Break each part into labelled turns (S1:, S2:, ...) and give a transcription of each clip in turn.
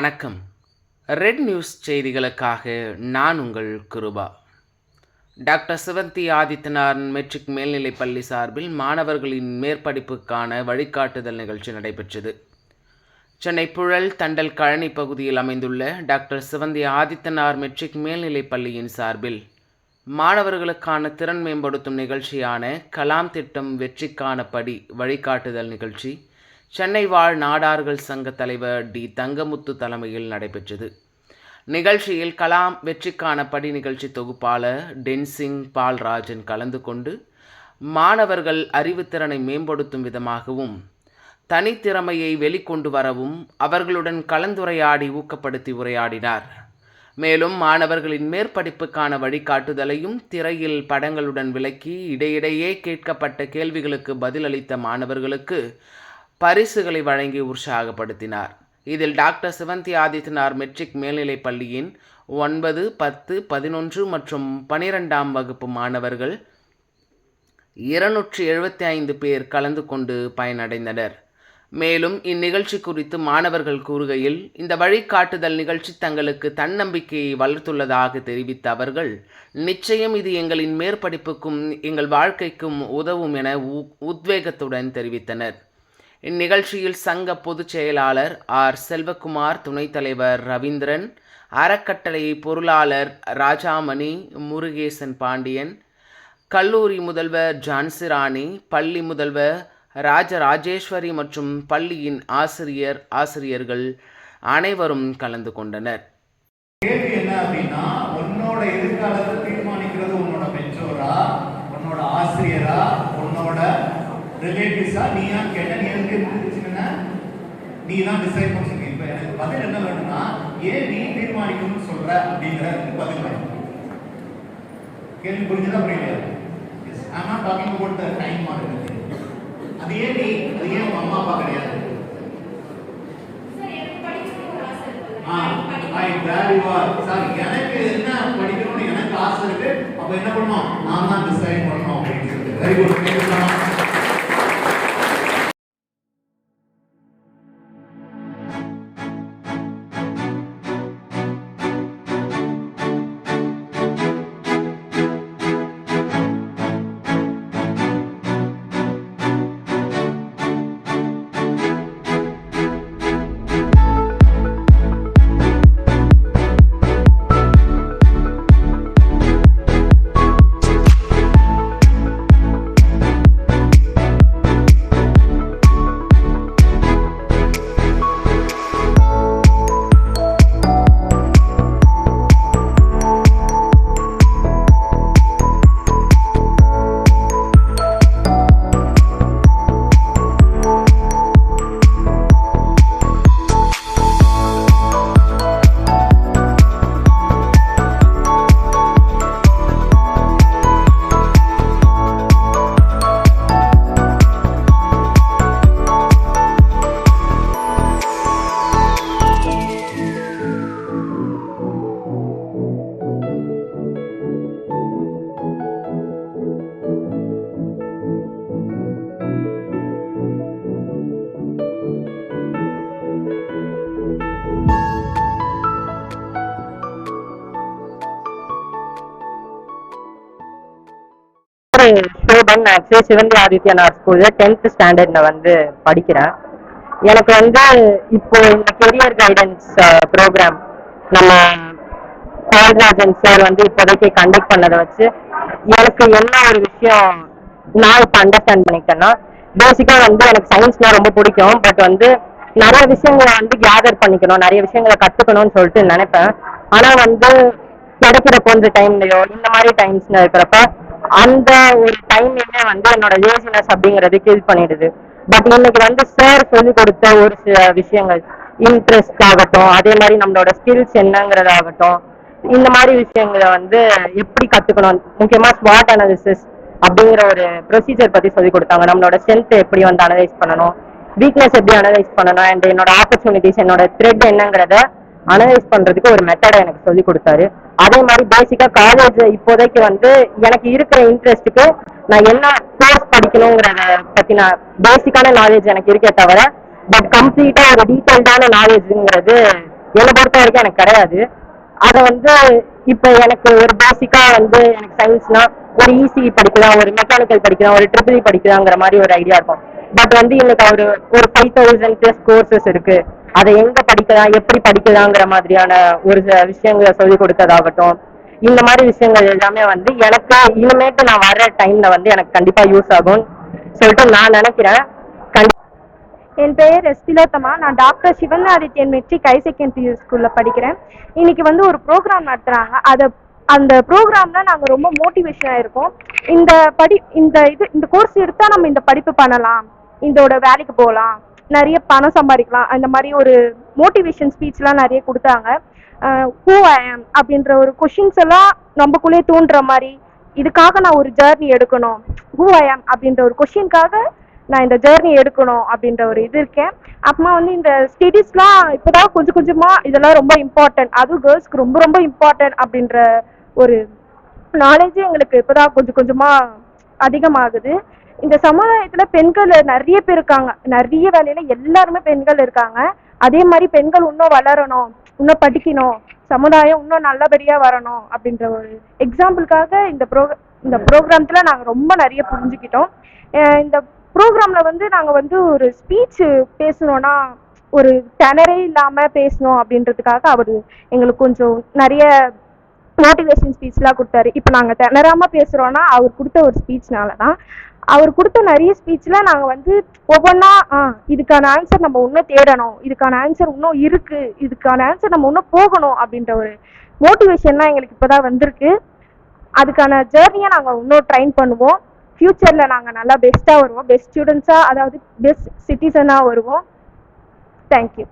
S1: வணக்கம். Red news செய்திகளுக்காக நான் உங்கள் குருபா. டாக்டர் சிவந்தி ஆதித்தனார் மெட்ரிக் மேல்நிலைப் பள்ளி சார்பில் மாணவர்களின் மேற்படிப்புக்கான வழிகாட்டுதல் நிகழ்ச்சி நடைபெற்றது. சென்னை புழல் தண்டல் கழனி பகுதியில் அமைந்துள்ள டாக்டர் சிவந்தி ஆதித்தனார் மெட்ரிக் மேல்நிலைப் பள்ளியின் சார்பில் மாணவர்களுக்கான திறன் மேம்படுத்தும் நிகழ்ச்சியான கலாம் திட்டம் வெற்றிக்கான படி வழிகாட்டுதல் நிகழ்ச்சி சென்னை வாழ் நாடார்கள் சங்க தலைவர் டி தங்கமுத்து தலைமையில் நடைபெற்றது. நிகழ்ச்சியில் கலாம் வெற்றிக்கான படி நிகழ்ச்சி தொகுப்பாளர் டென்சிங் பால்ராஜன் கலந்து கொண்டு மாணவர்கள் அறிவுத்திறனை மேம்படுத்தும் விதமாகவும் தனித்திறமையை வெளிக்கொண்டு வரவும் அவர்களுடன் கலந்துரையாடி ஊக்கப்படுத்தி உரையாடினார். மேலும் மாணவர்களின் மேற்படிப்புக்கான வழிகாட்டுதலையும் திரையில் படங்களுடன் விளக்கி இடையிடையே கேட்கப்பட்ட கேள்விகளுக்கு பதிலளித்த மாணவர்களுக்கு பரிசுகளை வழங்கி உற்சாகப்படுத்தினார். இதில் டாக்டர் சிவந்தி ஆதித்யநாத் மெட்ரிக் மேல்நிலைப் பள்ளியின் ஒன்பது பத்து பதினொன்று மற்றும் பனிரெண்டாம் வகுப்பு மாணவர்கள் இருநூற்றி எழுபத்தி ஐந்து பேர் கலந்து கொண்டு பயனடைந்தனர். மேலும் இந்நிகழ்ச்சி குறித்து மாணவர்கள் கூறுகையில் இந்த வழிகாட்டுதல் நிகழ்ச்சி தங்களுக்கு தன்னம்பிக்கையை வளர்த்துள்ளதாக தெரிவித்த அவர்கள் நிச்சயம் இது எங்களின் மேற்படிப்புக்கும் எங்கள் வாழ்க்கைக்கும் உதவும் என உ- உத்வேகத்துடன் தெரிவித்தனர். இந்நிகழ்ச்சியில் சங்க பொதுச் செயலாளர் ஆர். செல்வகுமார் துணைத் தலைவர் ரவீந்திரன் அறக்கட்டளை பொருளாளர் ராஜாமணி முருகேசன் பாண்டியன் கல்லூரி முதல்வர் ஜான்சிராணி பள்ளி முதல்வர் ராஜராஜேஸ்வரி மற்றும் பள்ளியின் ஆசிரியர் ஆசிரியர்கள் அனைவரும் கலந்து கொண்டனர்.
S2: கேள்வி என்ன அப்படின்னா உன்னோட எதிர்காலத்தை தீர்மானிக்கிறது உன்னோட பெற்றோரா உன்னோட ஆசிரியரா உன்னோட ரிலேட்டிவ்ஸா நீயா கேட்ட நீ எதுக்கு முடிச்சுன்னா நீ தான் டிசைட் பண்ண சொல்லி இப்ப எனக்கு பதில் என்ன வேணும்னா ஏன் நீ தீர்மானிக்கணும்னு சொல்ற அப்படிங்கிறதுக்கு பதில் வேணும். கேள்வி புரிஞ்சுதா புரியலையா? Yes not talking about the time model அது ஏன் நீ அது ஏன் உங்க அம்மா அப்பா கிடையாது?
S3: எனக்கு
S2: எனக்கு என்ன படிக்கணும்னு எனக்கு ஆசை இருக்கு அப்ப என்ன பண்ணணும் நான் தான் டிசைட் பண்ணணும் அப்படின்னு சொல்லிட்டு வெரி குட்
S4: சோபன் நான் ஆக்சுவலி சிவந்தி ஆதித்யநாத் ஸ்கூல்ல டென்த் ஸ்டாண்டர்ட்ல வந்து படிக்கிறேன். எனக்கு வந்து இப்போ இந்த கெரியர் கைடன்ஸ் ப்ரோக்ராம் நம்ம பால்ராஜன் சார் வந்து இப்போதைக்கு கண்டக்ட் பண்ணதை வச்சு எனக்கு என்ன ஒரு விஷயம் நான் இப்போ அண்டர்ஸ்டாண்ட் பண்ணிக்கிட்டேன்னா பேசிக்கா வந்து எனக்கு சயின்ஸ்னா ரொம்ப பிடிக்கும். பட் வந்து நிறைய விஷயங்களை வந்து கேதர் பண்ணிக்கணும் நிறைய விஷயங்களை கத்துக்கணும்னு சொல்லிட்டு நினைப்பேன். ஆனா வந்து கிடைக்கிற கொஞ்சம் டைம்லயோ இந்த மாதிரி டைம்ஸ்ல இருக்கிறப்ப அந்த ஒரு டைமிங்கே வந்து என்னோட லேசினஸ் அப்படிங்கறது கில் பண்ணிடுது. பட் இன்னைக்கு வந்து சார் சொல்லி கொடுத்த ஒரு சில விஷயங்கள் இன்ட்ரெஸ்ட் ஆகட்டும் அதே மாதிரி நம்மளோட ஸ்கில்ஸ் என்னங்கிறதாகட்டும் இந்த மாதிரி விஷயங்களை வந்து எப்படி கத்துக்கணும்? முக்கியமா ஸ்வாட் அனாலிசிஸ் அப்படிங்கிற ஒரு ப்ரொசீஜர் பத்தி சொல்லி கொடுத்தாங்க. நம்மளோட ஸ்ட்ரென்த் எப்படி வந்து அனலைஸ் பண்ணணும்? வீக்னஸ் எப்படி அனலைஸ் பண்ணணும்? அண்ட் என்னோட ஆப்பர்ச்சுனிட்டிஸ் என்னோட த்ரெட் என்னங்கிறத அனலைஸ் பண்றதுக்கு ஒரு மெத்தடை எனக்கு சொல்லி கொடுத்தாரு. அதே மாதிரி பேசிக்கா காலேஜ் இப்போதைக்கு வந்து எனக்கு இருக்கிற இன்ட்ரெஸ்ட்டுக்கு நான் என்ன கோர்ஸ் படிக்கணுங்கிறத பத்தின பேசிக்கான நாலேஜ் எனக்கு இருக்கே தவிர பட் கம்ப்ளீட்டா ஒரு டீட்டெயில்டான நாலேஜ்ங்கிறது என்னை பொறுத்த வரைக்கும் எனக்கு கிடையாது. அதை வந்து இப்போ எனக்கு ஒரு பேசிக்கா வந்து எனக்கு சயின்ஸ்னா ஒரு இசிஇ படிக்கலாம் ஒரு மெக்கானிக்கல் படிக்கலாம் ஒரு ட்ரிபிள் e படிக்கலாங்கிற மாதிரி ஒரு ஐடியா இருக்கும். பட் வந்து எனக்கு ஒரு ஒரு ஃபைவ் தௌசண்ட் ப்ளஸ் கோர்சஸ் இருக்கு. அதை எங்க படிக்கலாம் எப்படி படிக்கலாங்கிற மாதிரியான ஒரு சில விஷயங்களை சொல்லி கொடுத்ததாகட்டும். இந்த மாதிரி விஷயங்கள் எல்லாமே வந்து எனக்கு இனிமேட்டு நான் வர டைம்ல வந்து எனக்கு கண்டிப்பா யூஸ் ஆகும். சொல்லிட்டு நான் நினைக்கிறேன். கண்டி-
S3: என் பெயர் எஸ் திலோத்தமா நான் doctor Sivanadithyan matric high secondary ஸ்கூல்ல படிக்கிறேன். இன்னைக்கு வந்து ஒரு ப்ரோக்ராம் நடத்துறாங்க. அதை அந்த ப்ரோக்ராம்ல நாங்க ரொம்ப மோட்டிவேஷனா இருக்கோம். இந்த படி இந்த இது இந்த கோர்ஸ் எடுத்தா நம்ம இந்த படிப்பு பண்ணலாம். இதோட வேலைக்கு போகலாம். நிறைய பணம் சம்பாதிக்கலாம். அந்த மாதிரி ஒரு மோட்டிவேஷன் ஸ்பீச்லாம் நிறைய கொடுத்தாங்க. ஹூ ஐ ஆம் அப்படின்ற ஒரு கொஷின்ஸ் எல்லாம் நம்மக்குள்ளே தூண்டுற மாதிரி இதுக்காக நான் ஒரு ஜேர்னி எடுக்கணும். ஹூ ஐ ஆம் அப்படின்ற ஒரு கொஷினுக்காக நான் இந்த ஜேர்னி எடுக்கணும் அப்படின்ற ஒரு இது இருக்கேன். அப்புறமா வந்து இந்த ஸ்டடீஸ்லாம் இப்போதான் கொஞ்சம் கொஞ்சமாக இதெல்லாம் ரொம்ப இம்பார்ட்டன்ட் அதுவும் கேர்ள்ஸ்க்கு ரொம்ப ரொம்ப இம்பார்ட்டன்ட் அப்படின்ற ஒரு நாலேஜே எங்களுக்கு இப்போதான் கொஞ்சம் கொஞ்சமாக அதிகமாகுது. இந்த சமுதாயத்துல பெண்கள் நிறைய பேர் இருக்காங்க. நிறைய வேலையில எல்லாருமே பெண்கள் இருக்காங்க. அதே மாதிரி பெண்கள் இன்னும் வளரணும் இன்னும் படிக்கணும் சமுதாயம் இன்னும் நல்லபடியா வரணும் அப்படின்ற ஒரு எக்ஸாம்பிளுக்காக இந்த ப்ரோ இந்த ப்ரோக்ராம்ல நாங்க ரொம்ப நிறைய புரிஞ்சுக்கிட்டோம். இந்த ப்ரோக்ராம்ல வந்து நாங்க வந்து ஒரு ஸ்பீச் பேசணும்னா ஒரு திணறே இல்லாம பேசணும் அப்படின்றதுக்காக அவர் எங்களுக்கு கொஞ்சம் நிறைய மோட்டிவேஷன் ஸ்பீச்லாம் கொடுத்தாரு. இப்போ நாங்கள் திணறாம பேசுகிறோன்னா அவர் கொடுத்த ஒரு ஸ்பீச்னால தான் அவர் கொடுத்த நிறைய ஸ்பீச்ல நாங்கள் வந்து ஒவ்வொன்றா ஆ இதுக்கான ஆன்சர் நம்ம இன்னும் தேடணும் இதுக்கான ஆன்சர் இன்னும் இருக்கு இதுக்கான ஆன்சர் நம்ம இன்னும் போகணும் அப்படின்ற ஒரு மோட்டிவேஷன்லாம் எங்களுக்கு இப்போ தான் வந்திருக்கு. அதுக்கான ஜேர்னியை நாங்கள் இன்னும் ட்ரைன் பண்ணுவோம். ஃப்யூச்சரில் நாங்கள் நல்லா பெஸ்ட்டாக வருவோம். பெஸ்ட் ஸ்டூடெண்ட்ஸாக அதாவது பெஸ்ட் சிட்டிசனாக வருவோம். தேங்க்யூ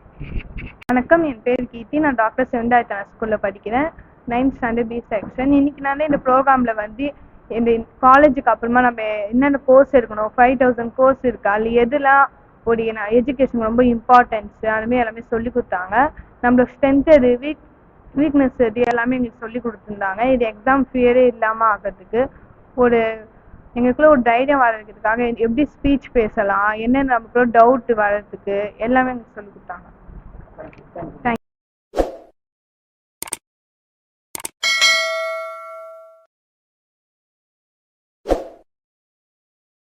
S5: வணக்கம். என் பேர் கீர்த்தி. நான் டாக்டர் செவந்தாயத்தன ஸ்கூலில் படிக்கிறேன். நைன்த் ஸ்டாண்டர்ட் பி செக்ஷன் இன்னைக்கு நான் இந்த ப்ரோக்ராமில் வந்து இந்த காலேஜுக்கு அப்புறமா நம்ம என்னென்ன கோர்ஸ் எடுக்கணும்? ஃபைவ் தௌசண்ட் கோர்ஸ் இருக்கு? அதில் எதுலாம் உடைய எஜுகேஷன் ரொம்ப இம்பார்ட்டன்ஸ் அதுமாதிரி எல்லாமே சொல்லி கொடுத்தாங்க. நம்மளோட ஸ்ட்ரென்த் எது? வீக் வீக்னஸ் எது? எல்லாமே எங்களுக்கு சொல்லி கொடுத்துருந்தாங்க. இது எக்ஸாம் ஃபியரே இல்லாமல் ஆகிறதுக்கு. ஒரு எங்களுக்குள்ள ஒரு தைரியம் வர்றதுக்காக எப்படி ஸ்பீச் பேசலாம்? என்னென்ன நமக்குள்ள டவுட் வர்றதுக்கு? எல்லாமே எங்களுக்கு சொல்லி கொடுத்தாங்க. தேங்க்